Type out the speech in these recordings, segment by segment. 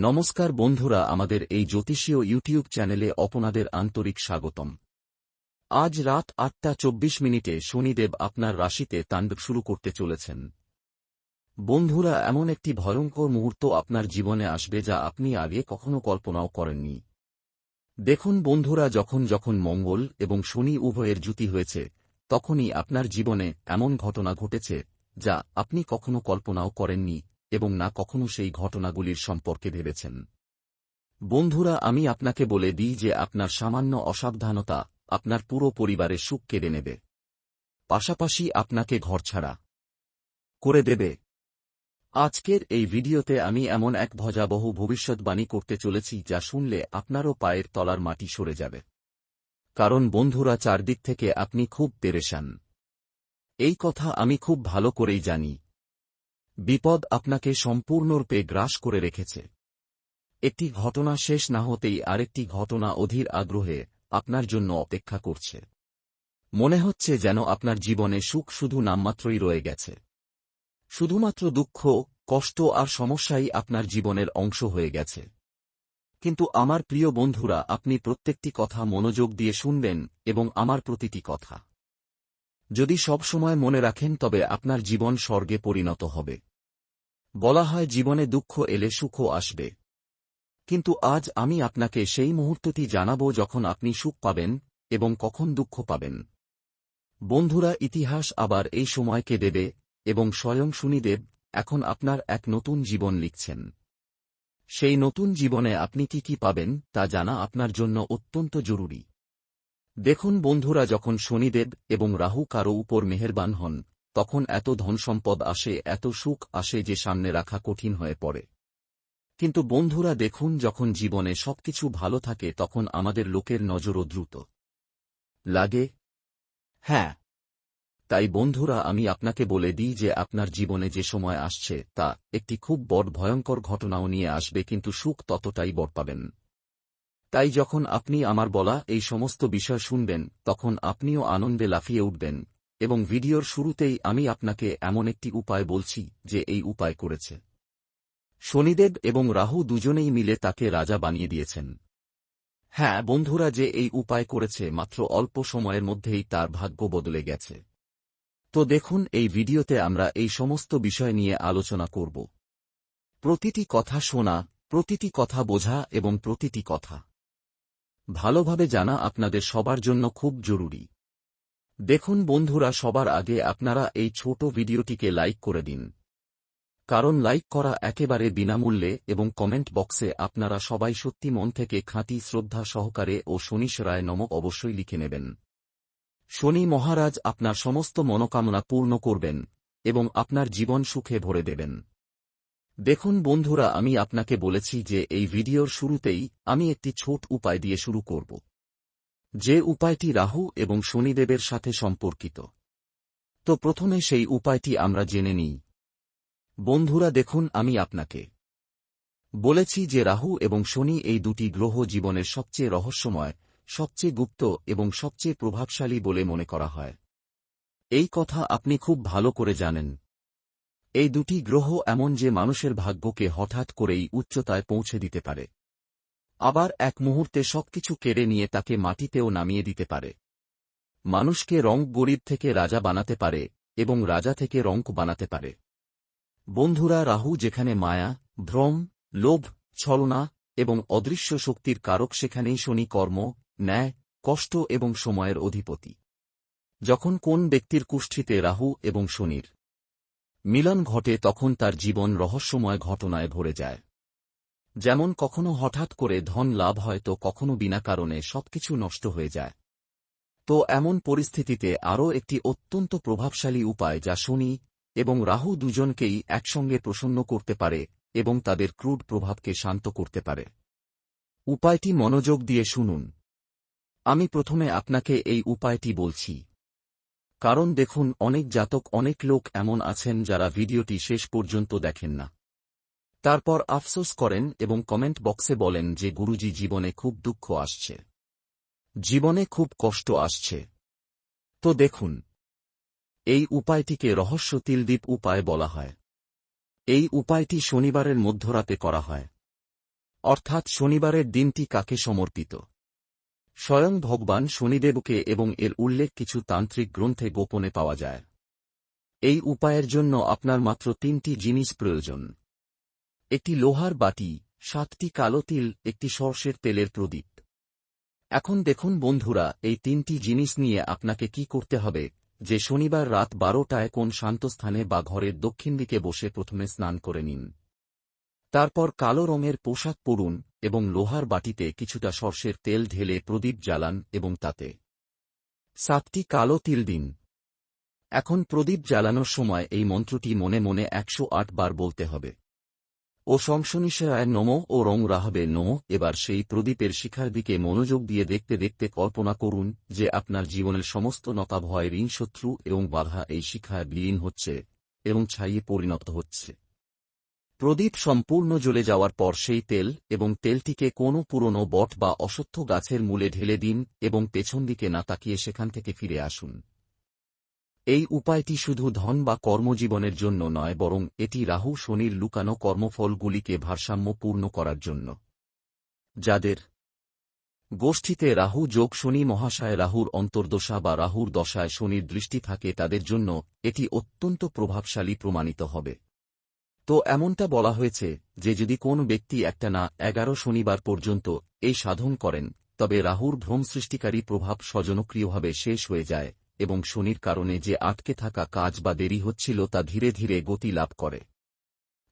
নমস্কার বন্ধুরা, আমাদের এই জ্যোতিষীয় ইউটিউব চ্যানেলে আপনাদের আন্তরিক স্বাগতম। আজ রাত আটটা চব্বিশ মিনিটে শনিদেব আপনার রাশিতে তাণ্ডব শুরু করতে চলেছেন। বন্ধুরা, এমন একটি ভয়ঙ্কর মুহূর্ত আপনার জীবনে আসবে যা আপনি আগে কখনো কল্পনাও করেননি। দেখুন বন্ধুরা, যখন যখন মঙ্গল এবং শনি উভয়ের জুতি হয়েছে, তখনই আপনার জীবনে এমন ঘটনা ঘটেছে যা আপনি কখনো কল্পনাও করেননি। এবং না কখনো সেই ঘটনাগুলির সম্পর্কে ভেবেছেন। বন্ধুরা, আমি আপনাকে বলে দিই যে আপনার সামান্য অসাবধানতা আপনার পুরো পরিবারের সুখ কেড়ে নেবে। পাশাপাশি আপনাকে ঘরছাড়া করে দেবে। আজকের এই ভিডিওতে আমি এমন এক ভজাবহ ভবিষ্যৎবাণী করতে চলেছি যা শুনলে আপনারও পায়ের তলার মাটি সরে যাবে। কারণ বন্ধুরা, চারদিক থেকে আপনি খুব পেরেশান। এই কথা আমি খুব ভালো করেই জানি। বিপদ আপনাকে সম্পূর্ণরূপে গ্রাস করে রেখেছে। একটি ঘটনা শেষ না হতেই আরেকটি ঘটনা অধীর আগ্রহে আপনার জন্য অপেক্ষা করছে। মনে হচ্ছে যেন আপনার জীবনে সুখ শুধু নামমাত্রই রয়ে গেছে। শুধুমাত্র দুঃখ, কষ্ট আর সমস্যাই আপনার জীবনের অংশ হয়ে গেছে। কিন্তু আমার প্রিয় বন্ধুরা, আপনি প্রত্যেকটি কথা মনোযোগ দিয়ে শুনবেন এবং আমার প্রতিটি কথা। যদি সব সময় মনে রাখেন তবে আপনার জীবন স্বর্গে পরিণত হবে। বলা হয় জীবনে দুঃখ এলে সুখও আসবে। কিন্তু আজ আমি আপনাকে সেই মুহূর্তটি জানাব যখন আপনি সুখ পাবেন এবং কখন দুঃখ পাবেন। বন্ধুরা, ইতিহাস আবার এই সময়কে দেবে এবং স্বয়ং শুনিদেব এখন আপনার এক নতুন জীবন লিখছেন। সেই নতুন জীবনে আপনি কি কি পাবেন তা জানা আপনার জন্য অত্যন্ত জরুরি। দেখুন বন্ধুরা, যখন শনিদেব এবং রাহু কারও উপর মেহেরবান হন তখন এত ধনসম্পদ আসে, এত সুখ আসে যে সামনে রাখা কঠিন হয়ে পড়ে। কিন্তু বন্ধুরা, দেখুন, যখন জীবনে সবকিছু ভালো থাকে, তখন আমাদের লোকের নজরও দ্রুত। লাগে? হ্যাঁ। তাই বন্ধুরা, আমি আপনাকে বলে দিই যে আপনার জীবনে যে সময় আসছে, তা একটি খুব বড় ভয়ঙ্কর ঘটনাও নিয়ে আসবে, কিন্তু সুখ ততটাই বড় পাবেন। তাই যখন আপনি আমার বলা এই সমস্ত বিষয় শুনবেন, তখন আপনিও আনন্দে লাফিয়ে উঠবেন। এবং ভিডিওর শুরুতেই আমি আপনাকে এমন একটি উপায় বলছি যে এই উপায় করেছে। শনিদেব এবং রাহু দুজনেই মিলে তাকে রাজা বানিয়ে দিয়েছেন। হ্যাঁ বন্ধুরা, যে এই উপায় করেছে মাত্র অল্প সময়ের মধ্যেই তার ভাগ্য বদলে গেছে। তো দেখুন, এই ভিডিওতে আমরা এই সমস্ত বিষয় নিয়ে আলোচনা করব। প্রতিটি কথা শোনা, প্রতিটি কথা বোঝা এবং প্রতিটি কথা। ভালোভাবে জানা আপনাদের সবার জন্য খুব জরুরি। দেখুন বন্ধুরা, সবার আগে আপনারা এই ছোট ভিডিওটিকে লাইক করে দিন। কারণ লাইক করা একেবারে বিনামূল্যে এবং কমেন্ট বক্সে আপনারা সবাই সত্যি মন থেকে খাঁটি শ্রদ্ধা সহকারে ও শনিশ রায় নমক অবশ্যই লিখে নেবেন। শনি মহারাজ আপনার সমস্ত মনোকামনা পূর্ণ করবেন এবং আপনার জীবন সুখে ভরে দেবেন। দেখুন বন্ধুরা, আমি আপনাকে বলেছি যে এই ভিডিওর শুরুতেই আমি একটি ছোট উপায় দিয়ে শুরু করব। যে উপায়টি রাহু এবং শনিদেবের সাথে সম্পর্কিত। তো প্রথমে সেই উপায়টি আমরা জেনে নিই। বন্ধুরা, দেখুন, আমি আপনাকে বলেছি যে রাহু এবং শনি এই দুটি গ্রহ জীবনের সবচেয়ে রহস্যময়, সবচেয়ে গুপ্ত এবং সবচেয়ে প্রভাবশালী বলে মনে করা হয়। এই কথা আপনি খুব ভালো করে জানেন। এই দুটি গ্রহ এমন যে মানুষের ভাগ্যকে হঠাৎ করেই উচ্চতায় পৌঁছে দিতে পারে। আবার এক মুহূর্তে সবকিছু কেড়ে নিয়ে তাকে মাটিতেও নামিয়ে দিতে পারে। মানুষকে রং গরিব থেকে রাজা বানাতে পারে এবং রাজা থেকে রঙ্ক বানাতে পারে। বন্ধুরা, রাহু যেখানে মায়া, ভ্রম, লোভ, ছলনা এবং অদৃশ্য শক্তির কারক সেখানেই শনি কর্ম, ন্যায়, কষ্ট এবং সময়ের অধিপতি। যখন কোন ব্যক্তির কুষ্ঠিতে রাহু এবং শনির মিলন ঘটে তখন তার জীবন রহস্যময় ঘটনায় ভরে যায়। যেমন কখনো হঠাৎ করে ধন লাভ হয় তো কখনো বিনা কারণে সবকিছু নষ্ট হয়ে যায়। তো এমন পরিস্থিতিতে আরও একটি অত্যন্ত প্রভাবশালী উপায় যা শনি এবং রাহু দুজনকেই একসঙ্গে প্রসন্ন করতে পারে এবং তাদের ক্রুড প্রভাবকে শান্ত করতে পারে। উপায়টি মনোযোগ দিয়ে শুনুন। আমি প্রথমে আপনাকে এই উপায়টি বলছি। কারণ দেখুন, অনেক জাতক, অনেক লোক এমন আছেন যারা ভিডিওটি শেষ পর্যন্ত দেখেন না। তারপর আফসোস করেন এবং কমেন্ট বক্সে বলেন যে গুরুজি জীবনে খুব দুঃখ আসছে। জীবনে খুব কষ্ট আসছে। তো দেখুন, এই উপায়টিকে রহস্য তিলদ্বীপ উপায় বলা হয়। এই উপায়টি শনিবারের মধ্যরাতে করা হয়। অর্থাৎ শনিবারের দিনটি কাকে সমর্পিত? স্বয়ং ভগবান শনিদেবকে এবং এর উল্লেখ কিছু তান্ত্রিক গ্রন্থে গোপনে পাওয়া যায়। এই উপায়ের জন্য আপনার মাত্র তিনটি জিনিস প্রয়োজন। একটি লোহার বাটি, সাতটি কালো তিল, একটি সর্ষের তেলের প্রদীপ। এখন দেখুন বন্ধুরা, এই তিনটি জিনিস নিয়ে আপনাকে কি করতে হবে, যে শনিবার রাত বারোটায় কোন শান্ত স্থানে বা ঘরের দক্ষিণ দিকে বসে প্রথমে স্নান করে নিন। তারপর কালো রঙের পোশাক পরুন এবং লোহার বাটিতে কিছুটা সর্ষের তেল ঢেলে প্রদীপ জ্বালান এবং তাতে সাতটি কালো তিল দিন। এখন প্রদীপ জ্বালানোর সময় এই মন্ত্রটি মনে মনে একশো আট বার বলতে হবে। ও সংশনিশায় নম ও রং রাহবে নম। এবার সেই প্রদীপের শিখার দিকে মনোযোগ দিয়ে দেখতে দেখতে কল্পনা করুন যে আপনার জীবনের সমস্ত নতাভয় ঋণ শত্রু এবং বাধা এই শিখায় বিলীন হচ্ছে এবং ছাইয়ে পরিণত হচ্ছে। প্রদীপ সম্পূর্ণ জ্বলে যাওয়ার পর সেই তেল এবং তেলটিকে কোনো পুরনো বট বা অসত্য গাছের মূলে ঢেলে দিন এবং পেছন দিকে না তাকিয়ে সেখান থেকে ফিরে আসুন। এই উপায়টি শুধু ধন বা কর্মজীবনের জন্য নয়, বরং এটি রাহু, শনির লুকানো কর্মফলগুলিকে ভারসাম্যপূর্ণ করার জন্য। যাদের গোষ্ঠীতে রাহু যোগ শনি মহাশয় রাহুর অন্তর্দশা বা রাহুর দশায় শনির দৃষ্টি থাকে তাদের জন্য এটি অত্যন্ত প্রভাবশালী প্রমাণিত হবে। তো এমনটা বলা হয়েছে যে যদি কোন ব্যক্তি একটা না এগারো শনিবার পর্যন্ত এই সাধন করেন, তবে রাহুর ভ্রম সৃষ্টিকারী প্রভাব স্বজনক্রিয়ভাবে শেষ হয়ে যায়। এবং শনির কারণে যে আটকে থাকা কাজ বা দেরি হচ্ছিল তা ধীরে ধীরে গতি লাভ করে।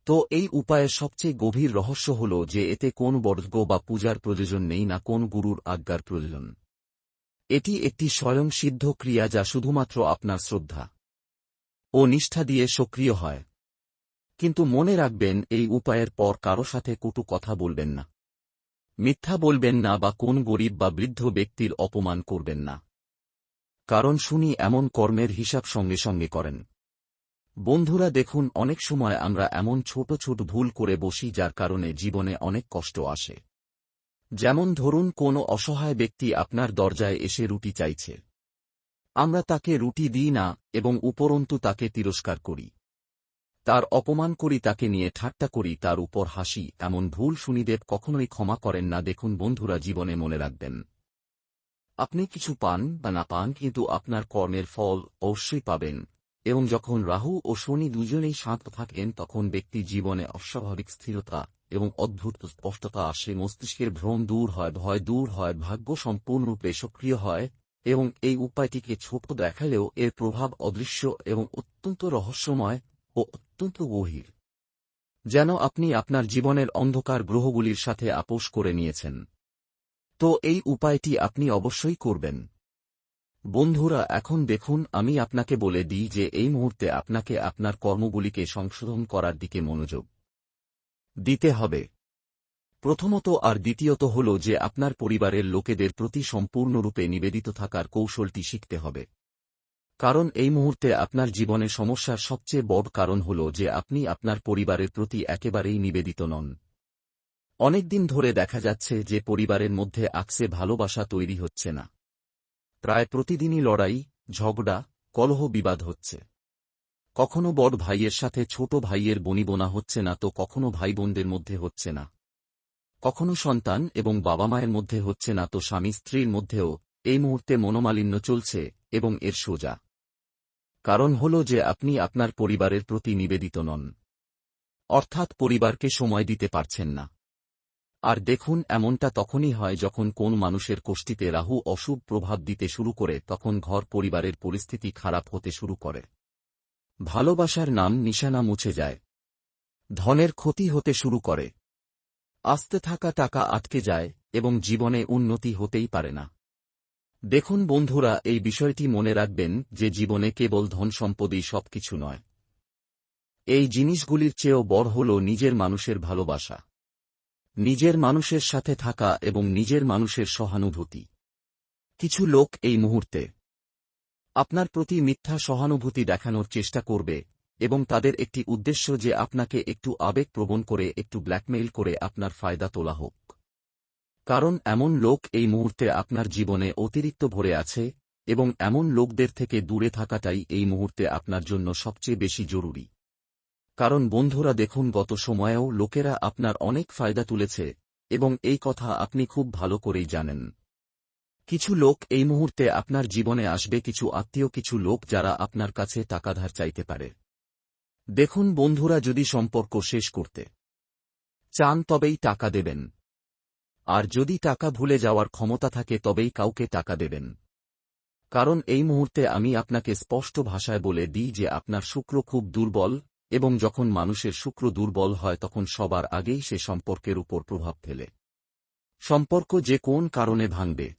তো এই উপায়ের সবচেয়ে গভীর রহস্য হল যে এতে কোন বর্গ বা পূজার প্রয়োজন নেই না কোন গুরুর আজ্ঞার প্রয়োজন। এটি একটি স্বয়ং সিদ্ধ ক্রিয়া যা শুধুমাত্র আপনার শ্রদ্ধা ও নিষ্ঠা দিয়ে সক্রিয় হয়। কিন্তু মনে রাখবেন, এই উপায়ের পর কারও সাথে কটু কথা বলবেন না। মিথ্যা বলবেন না বা কোন গরিব বা বৃদ্ধ ব্যক্তির অপমান করবেন না। কারণ শুনি এমন কর্মের হিসাব সঙ্গে সঙ্গে করেন। বন্ধুরা দেখুন, অনেক সময় আমরা এমন ছোট ছোট ভুল করে বসি যার কারণে জীবনে অনেক কষ্ট আসে। যেমন ধরুন, কোনো অসহায় ব্যক্তি আপনার দরজায় এসে রুটি চাইছে। আমরা তাকে রুটি দিই না এবং উপরন্তু তাকে তিরস্কার করি। তার অপমান করি, তাকে নিয়ে ঠাট্টা করি, তার উপর হাসি, এমন ভুল শুনিদেব কখনোই ক্ষমা করেন না। দেখুন, বন্ধুরা, জীবনে মনে রাখবেন। আপনি কিছু পান বা না পান কিন্তু আপনার কর্মের ফল অবশ্যই পাবেন। এবং যখন রাহু ও শনি দুজনেই শান্ত থাকেন, তখন ব্যক্তি জীবনে অস্বাভাবিক স্থিরতা এবং অদ্ভুত স্পষ্টতা আসে। মস্তিষ্কের ভ্রম দূর হয়, ভয় দূর হয়, ভাগ্য সম্পূর্ণরূপে সক্রিয় হয় এবং এই উপায়টিকে ছোট দেখালেও এর প্রভাব অদৃশ্য এবং অত্যন্ত রহস্যময় ও অত্যন্ত গভীর। যেন আপনি আপনার জীবনের অন্ধকার গ্রহগুলির সাথে আপোষ করে নিয়েছেন। তো এই উপায়টি আপনি অবশ্যই করবেন। বন্ধুরা, এখন দেখুন, আমি আপনাকে বলে দিই যে এই মুহূর্তে আপনাকে আপনার কর্মগুলিকে সংশোধন করার দিকে মনোযোগ দিতে হবে। প্রথমত আর দ্বিতীয়ত হল যে আপনার পরিবারের লোকেদের প্রতি সম্পূর্ণরূপে নিবেদিত থাকার কৌশলটি শিখতে হবে। কারণ এই মুহূর্তে আপনার জীবনে সমস্যার সবচেয়ে বড় কারণ হল যে আপনি আপনার পরিবারের প্রতি একেবারেই নিবেদিত নন। অনেকদিন ধরে দেখা যাচ্ছে যে পরিবারের মধ্যে আকসে ভালোবাসা তৈরি হচ্ছে না। প্রায় প্রতিদিনই লড়াই, ঝগড়া, কলহ বিবাদ হচ্ছে। কখনো বড় ভাইয়ের সাথে ছোট ভাইয়ের বনিবোনা হচ্ছে না তো কখনো ভাই বোনদের মধ্যে হচ্ছে না। কখনো সন্তান এবং বাবা মায়ের মধ্যে হচ্ছে না তো স্বামী স্ত্রীর মধ্যেও এই মুহূর্তে মনোমালিন্য চলছে এবং এর সোজা। কারণ হল যে আপনি আপনার পরিবারের প্রতি নিবেদিত নন। অর্থাৎ পরিবারকে সময় দিতে পারছেন না। আর দেখুন, এমনটা তখনই হয় যখন কোন মানুষের কোষ্ঠীতে রাহু অশুভ প্রভাব দিতে শুরু করে, তখন ঘর পরিবারের পরিস্থিতি খারাপ হতে শুরু করে। ভালোবাসার নাম নিশানা মুছে যায়। ধনের ক্ষতি হতে শুরু করে। আসতে থাকা টাকা আটকে যায় এবং জীবনে উন্নতি হতেই পারে না। দেখুন বন্ধুরা, এই বিষয়টি মনে রাখবেন যে জীবনে কেবল ধন সম্পদই সবকিছু নয়। এই জিনিসগুলির চেয়েও বড় হল নিজের মানুষের ভালোবাসা। নিজের মানুষের সাথে থাকা এবং নিজের মানুষের সহানুভূতি। কিছু লোক এই মুহূর্তে আপনার প্রতি মিথ্যা সহানুভূতি দেখানোর চেষ্টা করবে এবং তাদের একটি উদ্দেশ্য যে আপনাকে একটু আবেগ প্রবণ করে, একটু ব্ল্যাকমেইল করে আপনার ফায়দা তোলা হোক। কারণ এমন লোক এই মুহূর্তে আপনার জীবনে অতিরিক্ত ভরে আছে এবং এমন লোকদের থেকে দূরে থাকাটাই এই মুহূর্তে আপনার জন্য সবচেয়ে বেশি জরুরি। কারণ বন্ধুরা দেখুন গত সময়েও লোকেরা আপনার অনেক ফায়দা তুলেছে, এবং এই কথা আপনি খুব ভালো করেই জানেন। কিছু লোক এই মুহূর্তে আপনার জীবনে আসবে, কিছু আত্মীয়, কিছু লোক যারা আপনার কাছে টাকা ধার চাইতে পারে। দেখুন বন্ধুরা যদি সম্পর্ক শেষ করতে চান তবেই টাকা দেবেন। আর যদি টাকা ভুলে যাওয়ার ক্ষমতা থাকে তবেই কাউকে টাকা দেবেন। কারণ এই মুহূর্তে আমি আপনাকে স্পষ্ট ভাষায় বলে দিই যে আপনার শুক্র খুব দুর্বল এবং যখন মানুষের শুক্র দুর্বল হয় তখন সবার আগেই সে সম্পর্কের উপর প্রভাব ফেলে। সম্পর্ক যে কোন কারণে ভাঙবে?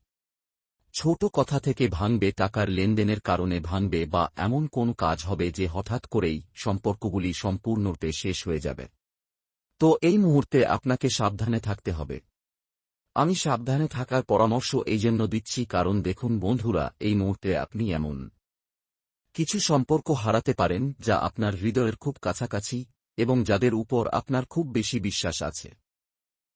ছোট কথা থেকে ভাঙবে, টাকার লেনদেনের কারণে ভাঙবে বা এমন কোন কাজ হবে যে হঠাৎ করেই সম্পর্কগুলি সম্পূর্ণরূপে শেষ হয়ে যাবে। তো এই মুহূর্তে আপনাকে সাবধানে থাকতে হবে। আমি সাবধানে থাকার পরামর্শ এই জন্য দিচ্ছি, কারণ দেখুন বন্ধুরা, এই মুহূর্তে আপনি এমন। কিছু সম্পর্ক হারাতে পারেন যা আপনার হৃদয়ের খুব কাছাকাছি এবং যাদের উপর আপনার খুব বেশি বিশ্বাস আছে।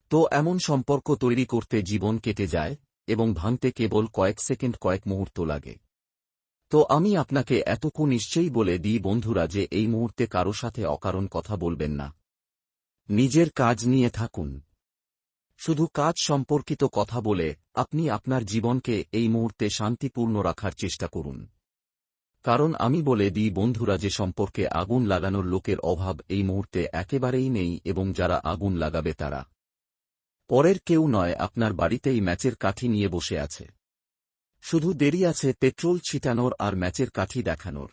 তো এমন সম্পর্ক তৈরি করতে জীবন কেটে যায় এবং ভাঙতে কেবল কয়েক সেকেন্ড, কয়েক মুহূর্ত লাগে। তো আমি আপনাকে এতকু নিশ্চয়ই বলে দিই বন্ধুরা যে এই মুহূর্তে কারও সাথে অকারণ কথা বলবেন না। নিজের কাজ নিয়ে থাকুন। শুধু কাজ সম্পর্কিত কথা বলে আপনি আপনার জীবনকে এই মুহূর্তে শান্তিপূর্ণ রাখার চেষ্টা করুন। কারণ আমি বলে দিই, বন্ধুরা, যে সম্পর্কে আগুন লাগানোর লোকের অভাব এই মুহূর্তে একেবারেই নেই এবং যারা আগুন লাগাবে তারা। পরের কেউ নয়, আপনার বাড়িতেই ম্যাচের কাঠি নিয়ে বসে আছে। শুধু দেরি আছে পেট্রোল ছিটানোর আর ম্যাচের কাঠি দেখানোর।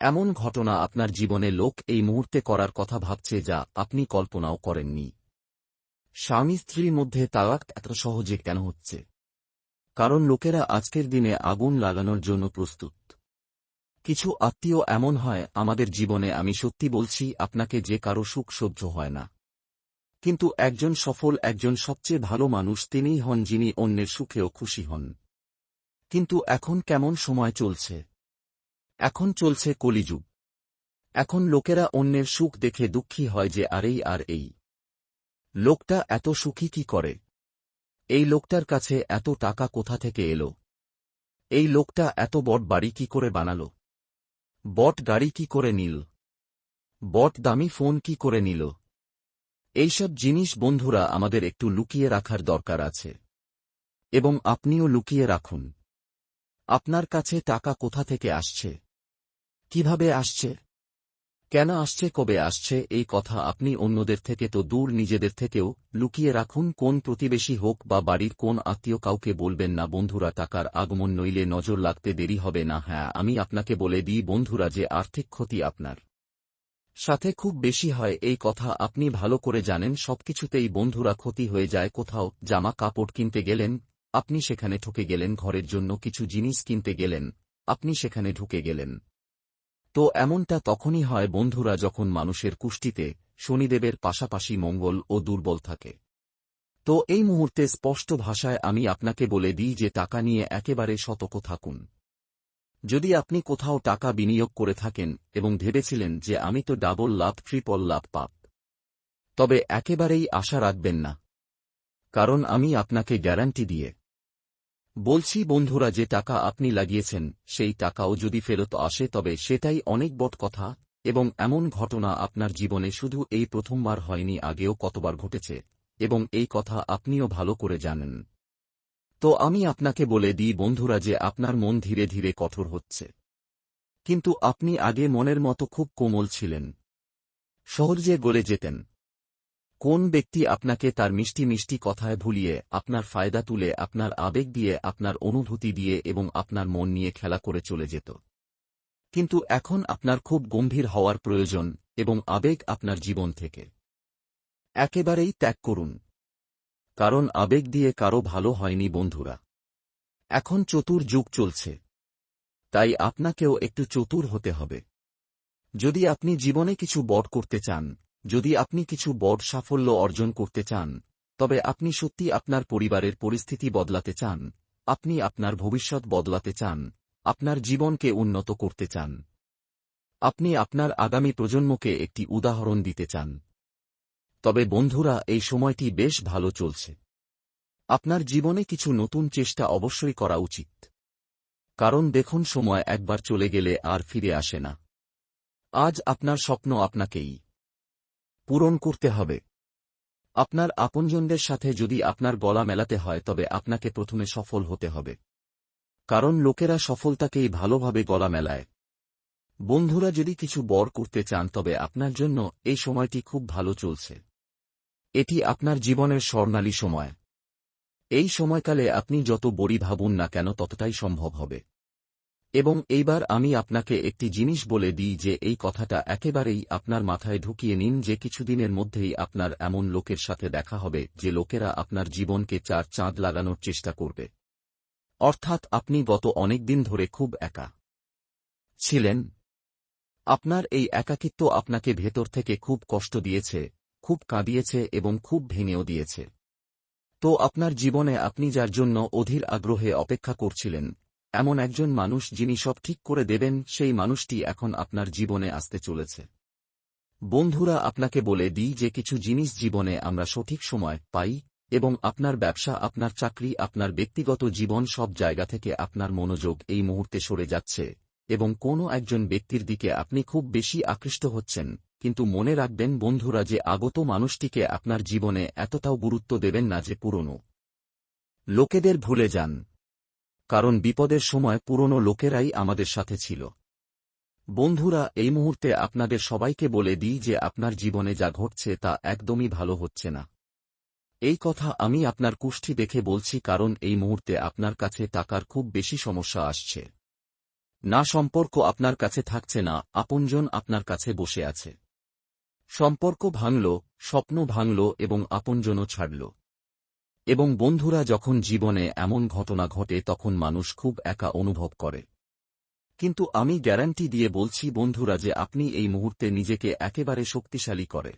এমন ঘটনা আপনার জীবনে লোক এই মুহূর্তে করার কথা ভাবছে যা আপনি কল্পনাও করেননি। স্বামী স্ত্রীর মধ্যে তালাক এত সহজে কেন হচ্ছে? কারণ লোকেরা আজকের দিনে আগুন লাগানোর জন্য প্রস্তুত। কিছু আত্মীয় এমন হয়, আমাদের জীবনে আমি সত্যি বলছি, আপনাকে যে কারও সুখ সহ্য হয় না। কিন্তু একজন সফল, একজন সবচেয়ে ভালো মানুষ তিনিই হন যিনি অন্যের সুখেও খুশি হন। কিন্তু এখন কেমন সময় চলছে? এখন চলছে কলিযুগ। এখন লোকেরা অন্যের সুখ দেখে দুঃখী হয় যে আরেই আর এই। লোকটা এত সুখী কি করে? এই লোকটার কাছে এত টাকা কোথা থেকে এলো? এই লোকটা এত বড় বাড়ি কি করে বানাল? বট গাড়ি কি করে নিল? বট দামি ফোন কি করে নিল? এইসব জিনিস বন্ধুরা আমাদের একটু লুকিয়ে রাখার দরকার আছে। এবং আপনিও লুকিয়ে রাখুন। আপনার কাছে টাকা কোথা থেকে আসছে? কীভাবে আসছে? কেন আসছে, কবে আসছে, এই কথা আপনি অন্যদের থেকে তো দূর নিজেদের থেকেও লুকিয়ে রাখুন, কোন প্রতিবেশী হোক বা বাড়ির কোন আত্মীয় কাউকে বলবেন না, বন্ধুরা, টাকার আগমন নইলে নজর লাগতে দেরি হবে না। হ্যাঁ আমি আপনাকে বলে দিই, বন্ধুরা, যে আর্থিক ক্ষতি আপনার সাথে খুব বেশি হয়, এই কথা আপনি ভালো করে জানেন, সবকিছুতেই বন্ধুরা ক্ষতি হয়ে যায়, কোথাও জামা কাপড় কিনতে গেলেন, আপনি সেখানে ঠকে গেলেন, ঘরের জন্য কিছু জিনিস কিনতে গেলেন, আপনি সেখানে ঢুকে গেলেন। তো এমনটা তখনই হয় বন্ধুরা যখন মানুষের কুষ্টিতে শনিদেবের পাশাপাশি মঙ্গল ও দুর্বল থাকে। তো এই মুহূর্তে স্পষ্ট ভাষায় আমি আপনাকে বলে দিই যে টাকা নিয়ে একেবারে সতর্ক থাকুন। যদি আপনি কোথাও টাকা বিনিয়োগ করে থাকেন এবং ভেবেছিলেন যে আমি তো ডাবল লাভ, ট্রিপল লাভ পাপ, তবে একেবারেই আশা রাখবেন না। কারণ আমি আপনাকে গ্যারান্টি দিয়ে বলছি, বন্ধুরা, যে টাকা আপনি লাগিয়েছেন, সেই টাকাও যদি ফেরত আসে, তবে সেটাই অনেক বট কথা, এবং এমন ঘটনা আপনার জীবনে শুধু এই প্রথমবার হয়নি, আগেও কতবার ঘটেছে, এবং এই কথা আপনিও ভালো করে জানেন। তো আমি আপনাকে বলে দিই, বন্ধুরা, যে আপনার মন ধীরে ধীরে কঠোর হচ্ছে। কিন্তু আপনি আগে মনের মতো খুব কোমল ছিলেন। সহজে গলে যেতেন কোন ব্যক্তি আপনাকে তার মিষ্টি মিষ্টি কথায় ভুলিয়ে, আপনার ফায়দা তুলে, আপনার আবেগ দিয়ে, আপনার অনুভূতি দিয়ে এবং আপনার মন নিয়ে খেলা করে চলে যেত। কিন্তু এখন আপনার খুব গম্ভীর হওয়ার প্রয়োজন এবং আবেগ আপনার জীবন থেকে। একেবারেই ত্যাগ করুন। কারণ আবেগ দিয়ে কারও ভালো হয়নি বন্ধুরা। এখন চতুর যুগ চলছে। তাই আপনাকেও একটু চতুর হতে হবে। যদি আপনি জীবনে কিছু বট করতে চান যদি আপনি কিছু বড় সাফল্য অর্জন করতে চান, তবে আপনি সত্যি আপনার পরিবারের পরিস্থিতি বদলাতে চান, আপনি আপনার ভবিষ্যৎ বদলাতে চান, আপনার জীবনকে উন্নত করতে চান। আপনি আপনার আগামী প্রজন্মকে একটি উদাহরণ দিতে চান। তবে বন্ধুরা, এই সময়টি বেশ ভালো চলছে। আপনার জীবনে কিছু নতুন চেষ্টা অবশ্যই করা উচিত। কারণ দেখুন, সময় একবার চলে গেলে আর ফিরে আসে না। আজ আপনার স্বপ্ন আপনাকেই। পূরণ করতে হবে। আপনার আপনজনদের সাথে যদি আপনার গলা মেলাতে হয়, তবে আপনাকে প্রথমে সফল হতে হবে। কারণ লোকেরা সফলতাকেই ভালোভাবে গলা মেলায়। বন্ধুরা, যদি কিছু বর করতে চান, তবে আপনার জন্য এই সময়টি খুব ভালো চলছে। এটি আপনার জীবনের স্বর্ণালী সময়। এই সময়কালে আপনি যত বড়ি ভাবুন না কেন, ততটাই সম্ভব হবে। এবং এইবার আমি আপনাকে একটি জিনিস বলে দিই যে এই কথাটা একেবারেই আপনার মাথায় ঢুকিয়ে নিন যে কিছুদিনের মধ্যেই আপনার এমন লোকের সাথে দেখা হবে যে লোকেরা আপনার জীবনকে চার চাঁদ লাগানোর চেষ্টা করবে। অর্থাৎ আপনি গত অনেক দিন ধরে খুব একা ছিলেন। আপনার এই একাকিত্ব আপনাকে ভেতর থেকে খুব কষ্ট দিয়েছে, খুব কাঁদিয়েছে এবং খুব ভেঙেও দিয়েছে। তো আপনার জীবনে আপনি যার জন্য অধীর আগ্রহে অপেক্ষা করছিলেন এমন একজন মানুষ যিনি সব ঠিক করে দেবেন, সেই মানুষটি এখন আপনার জীবনে আসতে চলেছে। বন্ধুরা, আপনাকে বলে দিই যে কিছু জিনিস জীবনে আমরা সঠিক সময় পাই এবং আপনার ব্যবসা, আপনার চাকরি, আপনার ব্যক্তিগত জীবন সব জায়গা থেকে আপনার মনোযোগ এই মুহূর্তে সরে যাচ্ছে এবং কোনো একজন ব্যক্তির দিকে আপনি খুব বেশি আকৃষ্ট হচ্ছেন। কিন্তু মনে রাখবেন বন্ধুরা, যে আগত মানুষটিকে আপনার জীবনে এতটাও গুরুত্ব দেবেন না যে পুরনো। লোকেদের ভুলে যান। কারণ বিপদের সময় পুরনো লোকেরাই আমাদের সাথে ছিল। বন্ধুরা, এই মুহূর্তে আপনাদের সবাইকে বলে দিই যে আপনার জীবনে যা ঘটছে তা একদমই ভালো হচ্ছে না। এই কথা আমি আপনার কুষ্ঠি দেখে বলছি কারণ এই মুহূর্তে আপনার কাছে টাকার খুব বেশি সমস্যা আসছে। না সম্পর্ক আপনার কাছে থাকছে না, আপনজন আপনার কাছে বসে আছে। সম্পর্ক ভাঙল, স্বপ্ন ভাঙল এবং আপনজনও ছাড়ল। এবং বন্ধুরা যখন জীবনে এমন ঘটনা ঘটে তখন মানুষ খুব একা অনুভব করে। কিন্তু আমি গ্যারান্টি দিয়ে বলছি বন্ধুরা যে আপনি এই মুহূর্তে নিজেকে একেবারে শক্তিশালী করে।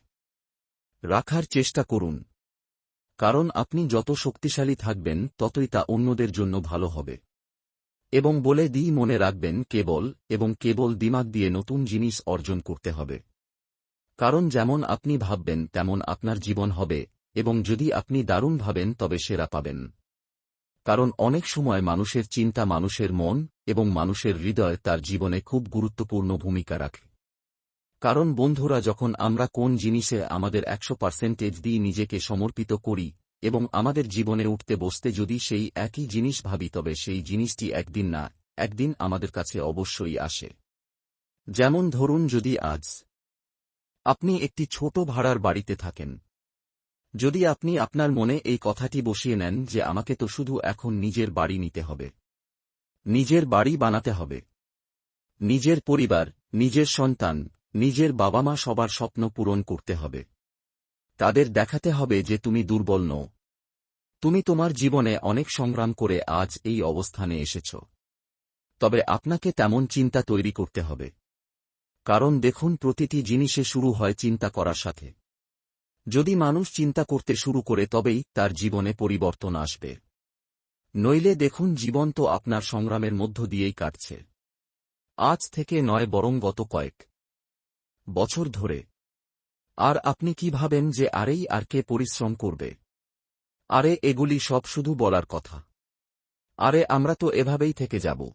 রাখার চেষ্টা করুন। কারণ আপনি যত শক্তিশালী থাকবেন, ততই তা অন্যদের জন্য ভালো হবে। এবং বলে দিই মনে রাখবেন, কেবল এবং কেবল দিমাগ দিয়ে নতুন জিনিস অর্জন করতে হবে। কারণ যেমন আপনি ভাববেন, তেমন আপনার জীবন হবে। এবং যদি আপনি দারুণ ভাবেন, তবে সেরা পাবেন। কারণ অনেক সময় মানুষের চিন্তা মানুষের মন এবং মানুষের হৃদয় তার জীবনে খুব গুরুত্বপূর্ণ ভূমিকা রাখে। কারণ বন্ধুরা, যখন আমরা কোন জিনিসে আমাদের একশো পার্সেন্টেজ দিয়ে নিজেকে সমর্পিত করি এবং আমাদের জীবনে উঠতে বসতে যদি সেই একই জিনিস ভাবি, তবে সেই জিনিসটি একদিন না, একদিন আমাদের কাছে অবশ্যই আসে। যেমন ধরুন, যদি আজ আপনি একটি ছোট ভাড়ার বাড়িতে থাকেন যদি আপনি আপনার মনে এই কথাটি বসিয়ে নেন যে আমাকে তো শুধু এখন নিজের বাড়ি নিতে হবে। নিজের বাড়ি বানাতে হবে। নিজের পরিবার, নিজের সন্তান, নিজের বাবা মা সবার স্বপ্ন পূরণ করতে হবে। তাদের দেখাতে হবে যে তুমি দুর্বল নও। তুমি তোমার জীবনে অনেক সংগ্রাম করে আজ এই অবস্থানে এসেছ। তবে আপনাকে তেমন চিন্তা তৈরি করতে হবে। কারণ দেখুন, প্রতিটি জিনিসে শুরু হয় চিন্তা করার সাথে। যদি মানুষ চিন্তা করতে শুরু করে তবেই তার জীবনে পরিবর্তন আসবে। নইলে দেখুন জীবন তো আপনার সংগ্রামের মধ্য দিয়েই কাটছে। আজ থেকে নয় বরং গত কয়েক বছর ধরে। আর আপনি কি ভাবেন যে আরেই আর কে পরিশ্রম করবে? আরে এগুলি সব শুধু বলার কথা। আরে আমরা তো এভাবেই থেকে যাব।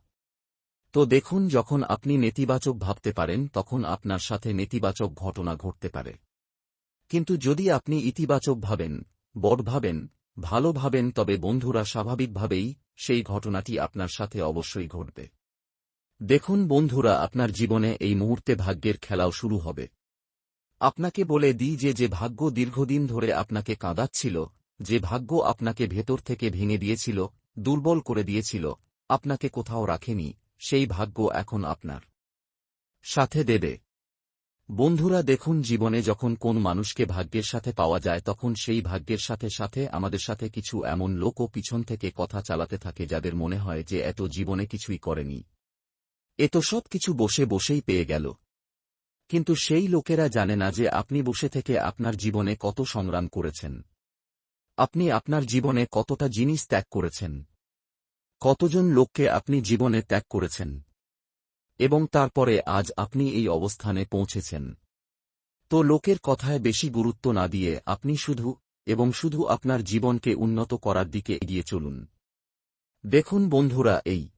তো দেখুন যখন আপনি নেতিবাচক ভাবতে পারেন তখন আপনার সাথে নেতিবাচক ঘটনা ঘটতে পারে। কিন্তু যদি আপনি ইতিবাচক ভাবেন, বড় ভাবেন, ভালো ভাবেন, তবে বন্ধুরা স্বাভাবিকভাবেই সেই ঘটনাটি আপনার সাথে অবশ্যই ঘটবে। দেখুন বন্ধুরা, আপনার জীবনে এই মুহূর্তে ভাগ্যের খেলাও শুরু হবে। আপনাকে বলে দিই যে যে ভাগ্য দীর্ঘদিন ধরে আপনাকে কাঁদাচ্ছিল, যে ভাগ্য আপনাকে ভেতর থেকে ভেঙে দিয়েছিল, দুর্বল করে দিয়েছিল, আপনাকে কোথাও রাখেনি, সেই ভাগ্য এখন আপনার সাথে দেবে। বন্ধুরা, দেখুন জীবনে যখন কোন মানুষকে ভাগ্যের সাথে পাওয়া যায়, তখন সেই ভাগ্যের সাথে সাথে আমাদের সাথে কিছু এমন লোকও পিছন থেকে কথা চালাতে থাকে যাদের মনে হয় যে এত জীবনে কিছুই করেনি। এ তো সব কিছু বসে বসেই পেয়ে গেল। কিন্তু সেই লোকেরা জানে না যে আপনি বসে থেকে আপনার জীবনে কত সংগ্রাম করেছেন। আপনি আপনার জীবনে কতটা জিনিস ত্যাগ করেছেন। কতজন লোককে আপনি জীবনে ত্যাগ করেছেন। এবং তারপরে আজ আপনি এই অবস্থানে পৌঁছেছেন। তো লোকের কথায় বেশি গুরুত্ব না দিয়ে আপনি শুধু এবং শুধু আপনার জীবনকে উন্নত করার দিকে এগিয়ে চলুন। দেখুন বন্ধুরা, এই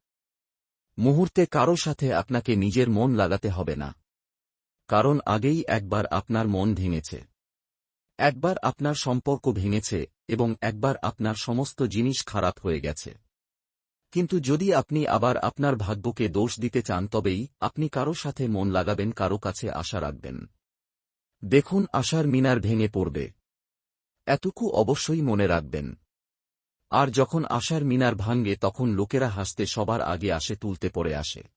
মুহূর্তে কারও সাথে আপনাকে নিজের মন লাগাতে হবে না। কারণ আগেই একবার আপনার মন ভেঙেছে। একবার আপনার সম্পর্ক ভেঙেছে এবং একবার আপনার সমস্ত জিনিস খারাপ হয়ে গেছে। কিন্তু যদি আপনি আবার আপনার ভাগ্যকে দোষ দিতে চান তবেই আপনি কারও সাথে মন লাগাবেন, কারও কাছে আশা রাখবেন। দেখুন, আশার মিনার ভেঙে পড়বে। এতটুকু অবশ্যই মনে রাখবেন। আর যখন আশার মিনার ভাঙ্গে তখন লোকেরা হাসতে সবার আগে আসে, তুলতে পড়ে আসে।